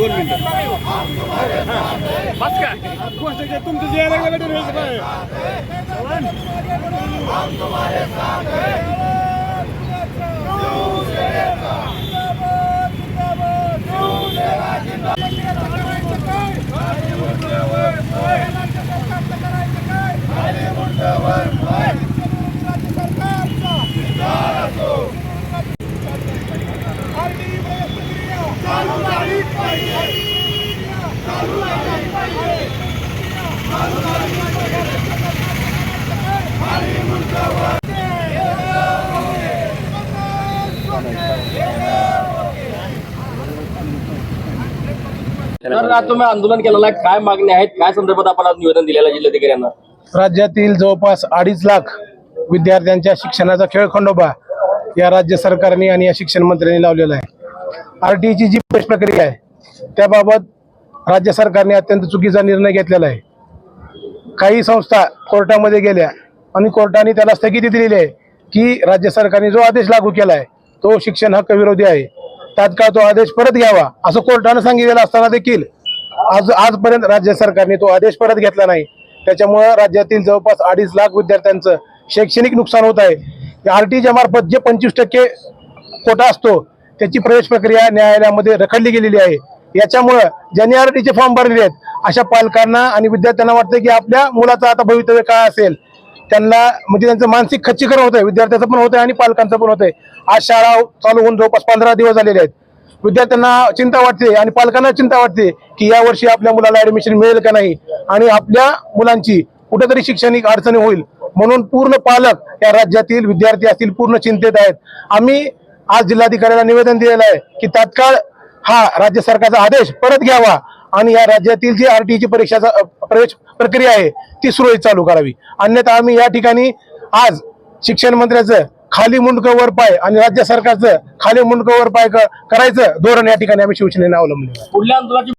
दोन मिनिटं. बस काय तुमचं जे लागलं ते रेस काय तर आज तुम्ही आंदोलन केलेलं आहे. काय मागणी आहेत? काय संदर्भात आपण आज निवेदन दिलेलं जिल्हाधिकाऱ्यांना? राज्यातील जवळपास अडीच लाख विद्यार्थ्यांच्या शिक्षणाचा खेळ खंडोबा या राज्य सरकारने आणि या शिक्षण मंत्र्यांनी लावलेला आहे. आरटीईची जी प्रश्न प्रक्रिया आहे त्याबाबत राज्य सरकारने अत्यंत चुकीचा निर्णय घेतलेला आहे. काही संस्था कोर्टामध्ये गेल्या आणि कोर्टाने त्याला स्थगिती दिलेली आहे की राज्य सरकारने जो आदेश लागू केला आहे तो शिक्षण हक्क विरोधी आहे. तात्काळ तो आदेश परत घ्यावा असं कोर्टानं सांगितलेलं असताना देखील आज आजपर्यंत राज्य सरकारने तो आदेश परत घेतला नाही. त्याच्यामुळं राज्यातील जवळपास अडीच लाख विद्यार्थ्यांचं शैक्षणिक नुकसान होत आहे. आर टीच्या मार्फत जे पंचवीस टक्के कोटा असतो त्याची प्रवेश प्रक्रिया न्यायालयामध्ये रखडली गेलेली आहे. याच्यामुळं ज्यांनी आर टीचे फॉर्म भरलेले आहेत अशा पालकांना आणि विद्यार्थ्यांना वाटतं की आपल्या मुलाचं आता भवितव्य काय असेल त्यांना म्हणजे त्यांचं मानसिक खच्चीकरण होतंय विद्यार्थ्याचं पण होतंय आणि पालकांचं पण होतंय. आज शाळा चालू होऊन जवळपास पंधरा दिवस झालेले आहेत. विद्यार्थ्यांना चिंता वाटते आणि पालकांना चिंता वाटते की या वर्षी आपल्या मुलाला ऍडमिशन मिळेल का नाही आणि आपल्या मुलांची कुठेतरी शैक्षणिक अडचणी होईल. म्हणून पूर्ण पालक या राज्यातील विद्यार्थी असतील पूर्ण चिंतेत आहेत. आम्ही आज जिल्हाधिकाऱ्याला निवेदन दिलेलं आहे की तात्काळ हा राज्य सरकारचा आदेश परत घ्यावा आणि या राज्यातील जी आर ची परीक्षाचा प्रवेश प्रक्रिया आहे ती सुरळीत चालू करावी. अन्यथा आम्ही या ठिकाणी आज शिक्षण मंत्र्याचं खाली मुंडकं वर पाय आणि राज्य सरकारचं खाली मुंडकं वर पाय क- करायचं धोरण या ठिकाणी आम्ही शिवसेनेने अवलंबले पुढल्या आंदोलनाची